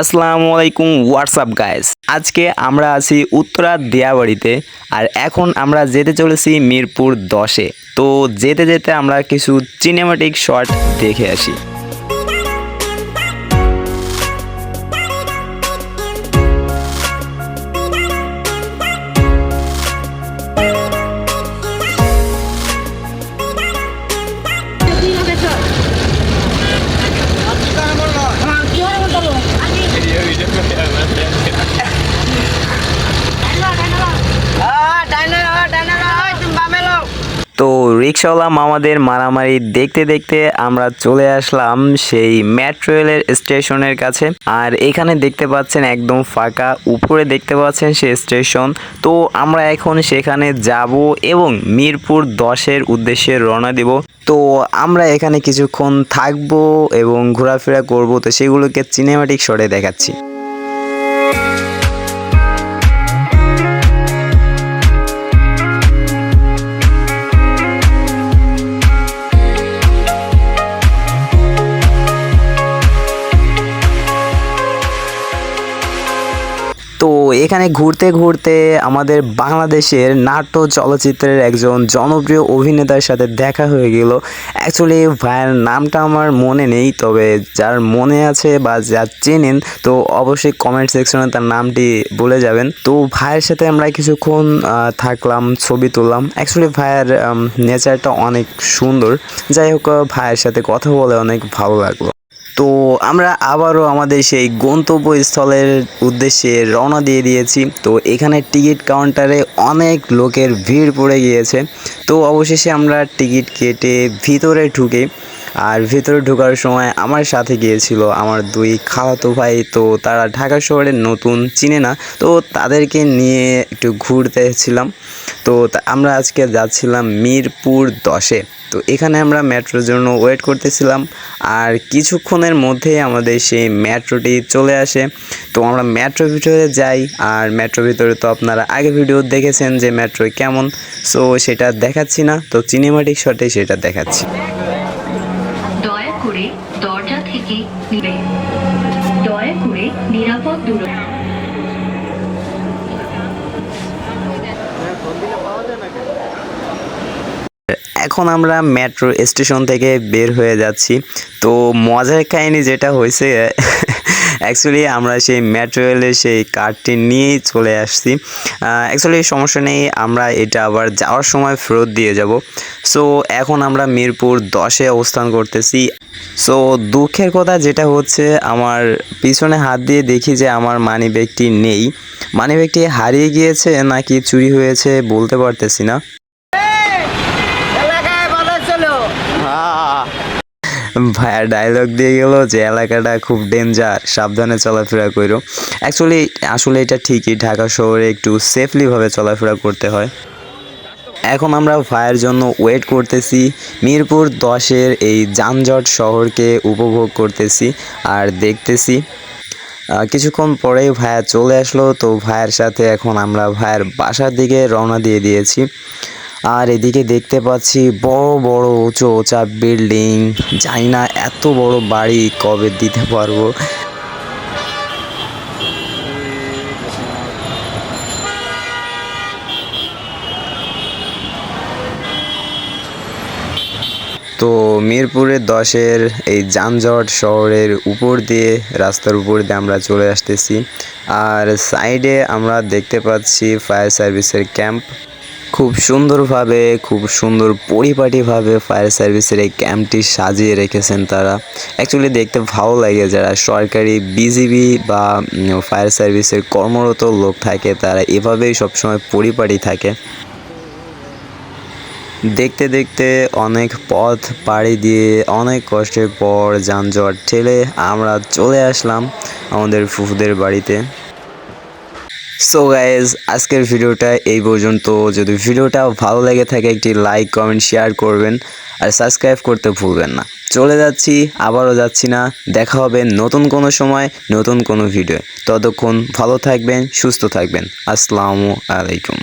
আসসালামু আলাইকুম WhatsApp guys আজকে আমরা আছি উত্তরা দিয়াবাড়িতে আর এখন আমরা যেতে চলেছি মিরপুর দশে। তো যেতে যেতে আমরা কিছু সিনেমাটিক শট দেখে আসি। তো রিক্সাওয়ালা মামাদের মারামারি দেখতে দেখতে আমরা চলে আসলাম সেই মেট্রো রেলের স্টেশনের কাছে। আর এখানে দেখতে পাচ্ছেন একদম ফাঁকা, উপরে দেখতে পাচ্ছেন সে স্টেশন। তো আমরা এখন সেখানে যাব এবং মিরপুর দশের উদ্দেশ্যে রওনা দেব। তো আমরা এখানে কিছুক্ষণ থাকব এবং ঘোরাফেরা করব। তো সেগুলোকে সিনেমাটিক শটে দেখাচ্ছি। তো এখানে ঘুরতে ঘুরতে আমাদের বাংলাদেশের নাট্য চলচ্চিত্রের একজন জনপ্রিয় অভিনেতার সাথে দেখা হয়ে গেল। অ্যাকচুয়ালি ভাইয়ের নামটা আমার মনে নেই, তবে যার মনে আছে বা যার চেনেন, তো অবশ্যই কমেন্ট সেকশনে তার নামটি বলে যাবেন। তো ভাইয়ের সাথে আমরা কিছুক্ষণ থাকলাম, ছবি তুললাম। অ্যাকচুয়ালি ভাইয়ের নেচারটা অনেক সুন্দর। যাই হোক, ভাইয়ের সাথে কথা বলে অনেক ভালো লাগল। তো আমরা আবারও আমাদের সেই গন্তব্যস্থলের উদ্দেশ্যে রওনা দিয়ে দিয়েছি। তো এখানে টিকিট কাউন্টারে অনেক লোকের ভিড় পড়ে গিয়েছে। তো অবশেষে আমরা টিকিট কেটে ভিতরে ঢুকে আর ভিতরে ঢোকার সময় আমার সাথে গিয়েছিল আমার দুই খালাতো ভাই। তো তারা ঢাকা শহরে নতুন, চিনে না। তো তাদেরকে নিয়ে একটু ঘুরতেছিলাম তো আমরা আজকে যাচ্ছিলাম মিরপুর দশে। তো এখানে আমরা মেট্রোর জন্য ওয়েট করতেছিলাম, আর কিছুক্ষণের মধ্যেই আমাদের সেই মেট্রোটি চলে আসে। তো আমরা মেট্রো ভিতরে যাই, আর মেট্রো ভিতরে তো আপনারা আগে ভিডিও দেখেছেন যে মেট্রো কেমন, সো সেটা দেখাচ্ছি না। তো সিনেমাটিক শটে সেটা দেখাচ্ছি। দয়া করে দরজা থেকে দয়া করে নিরাপদ দূরত্ব এখন আমরা মেট্রো স্টেশন থেকে বের হয়ে যাচ্ছি। তো মজার কাহিনী যেটা হয়েছে অ্যাকচুয়ালি আমরা সেই মেট্রো রেলের সেই কার্ডটি নিয়েই চলে আসছি। অ্যাকচুয়ালি সমস্যা নেই, আমরা এটা আবার যাওয়ার সময় ফেরত দিয়ে যাব। সো এখন আমরা মিরপুর দশে অবস্থান করতেছি। সো দুঃখের কথা যেটা হচ্ছে, আমার পিছনে হাত দিয়ে দেখি যে আমার মানি ব্যাগটি নেই। মানি ব্যাগটি হারিয়ে গিয়েছে নাকি চুরি হয়েছে বলতে পারতেছি না। ভাইয়া ডায়লগ দিয়ে গেল যে এলাকাটা খুব ডেঞ্জার সাবধানে চলাফেরা করো অ্যাকচুয়ালি আসলে এটা ঠিকই, ঢাকা শহরে একটু সেফলিভাবে চলাফেরা করতে হয়। এখন আমরা ভাইয়ের জন্য ওয়েট করতেছি, মিরপুর দশের এই যানজট শহরকে উপভোগ করতেছি আর দেখতেছি। কিছুক্ষণ পরেই ভাইয়া চলে আসলো, তো ভাইয়ের সাথে এখন আমরা ভাইয়ের বাসার দিকে রওনা দিয়ে দিয়েছি। আর এদিকে দেখতে পাচ্ছি বড় বড় উঁচু, উঁচা বিল্ডিং। জানি না এত বড় বাড়ি কবে দিতে পারব। তো মিরপুরের দশের এই যানজট শহরের উপর দিয়ে, রাস্তার উপর দিয়ে আমরা চলে আসতেছি। আর সাইডে আমরা দেখতে পাচ্ছি ফায়ার সার্ভিসের ক্যাম্প খুব সুন্দরভাবে, খুব সুন্দর পরিপাটিভাবে ফায়ার সার্ভিসের এই ক্যাম্পটি সাজিয়ে রেখেছেন তারা। অ্যাকচুয়ালি দেখতে ভালো লাগে যারা সরকারি বিজিবি বা ফায়ার সার্ভিসের কর্মরত লোক থাকে, তারা এভাবেই সবসময় পরিপাটি থাকে। দেখতে দেখতে অনেক পথ পাড়ি দিয়ে, অনেক কষ্টের পর যানজট ঠেলে আমরা চলে আসলাম আমাদের ফুফুদের বাড়িতে। সো গাইজ আজকের ভিডিওটা এই পর্যন্ত। যদি ভিডিওটা ভালো লেগে থাকে, একটি লাইক কমেন্ট শেয়ার করবেন আর সাবস্ক্রাইব করতে ভুলবেন না। চলে যাচ্ছি, আবারও যাচ্ছি না। দেখা হবে নতুন কোনো সময়, নতুন কোনো ভিডিও ততক্ষণ ভালো থাকবেন, সুস্থ থাকবেন। আসসালামু আলাইকুম।